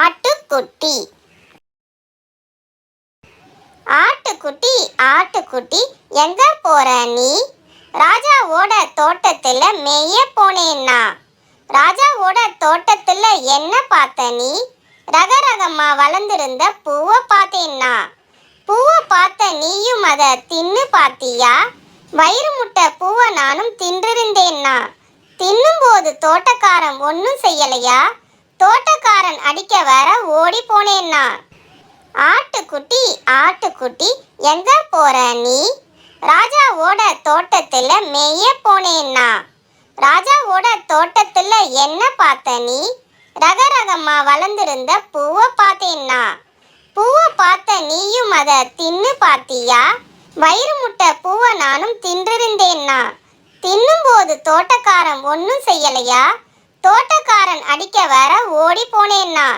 ஆட்டுக்குட்டி. ஆட்டுக்குட்டி ஆட்டுக்குட்டி எங்க போற நீ? ராஜாவோட தோட்டத்துல மேய போனேன்னா. ராஜாவோட தோட்டத்துல என்ன பார்த்த நீ? ரக ரகமா வளர்ந்திருந்த பூவை பார்த்தேன்னா. பூவை பார்த்த நீயும் அத தின்னு பார்த்தியா? வயிறு முட்டை பூவை நானும் தின்றிருந்தேன்னா. தின்னும்போது தோட்டக்காரன் ஒன்றும் செய்யலையா? தோட்டக்காரன் அடிக்க வர ஓடி போனேன்னா? ஆட்டுக்குட்டி ஆட்டுக்குட்டி எங்க போற நீ? ராஜாவோட தோட்டத்துல மேய போனேன்னா? ராஜாவோட தோட்டத்துல என்ன பார்த்த நீ? ரகரகமா வளர்ந்திருந்த பூவை பார்த்தேன்னா? பூவை பார்த்த நீயும் அதை தின்னு பார்த்தியா? வயிறு முட்டை பூவை நானும் தின்றிருந்தேன்னா? தின்னும்போது தோட்டக்காரன் ஒன்றும் செய்யலையா? தோட்டக்காரன் அடிக்க வர ஓடி போனேன்னா